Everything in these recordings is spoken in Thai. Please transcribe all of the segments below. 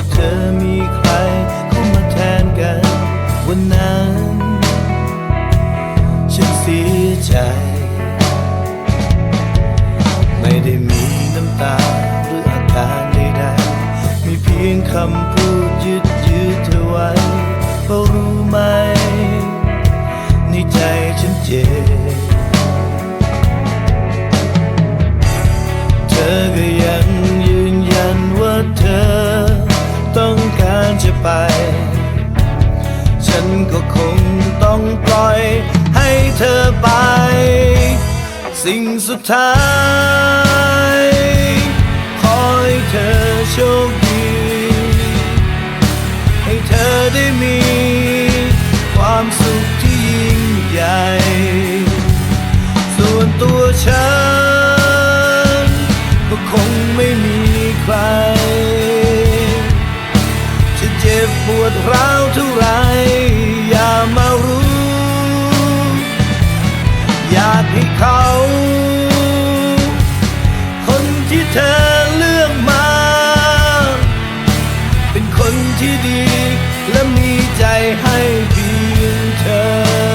ว่าเธอมีใครเข้ามาแทนกัน วันนั้น ฉันเสียใจ ไม่ได้มีน้ำตาหรืออาการใดๆมีเพียงคำพูดยืด สิ่งสุดท้าย ขอให้เธอโชคดี ให้เธอได้มี ความสุขที่ยิ่งใหญ่ ส่วนตัวฉัน ก็คงไม่มีใคร จะเจ็บปวดร้าวเท่าไร คนที่ดี และมีใจให้เพียงเธอ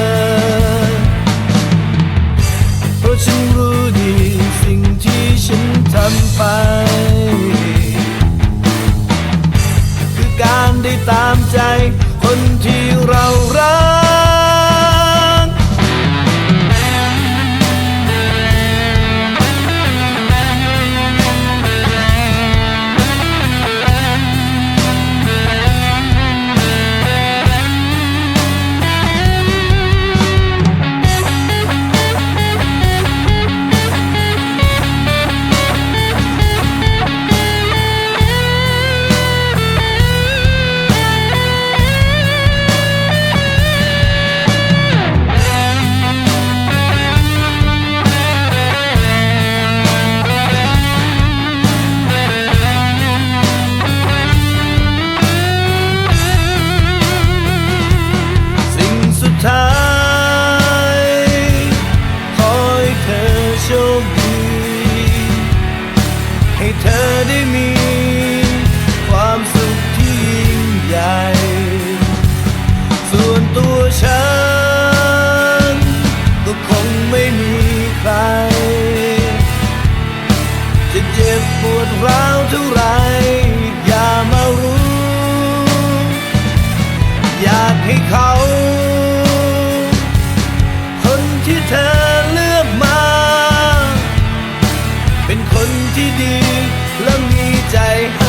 จะเจ็บปวดร้าวเท่าไรอย่ามารู้ อยากให้เขา คนที่เธอเลือกมา เป็นคนที่ดีและมีใจใ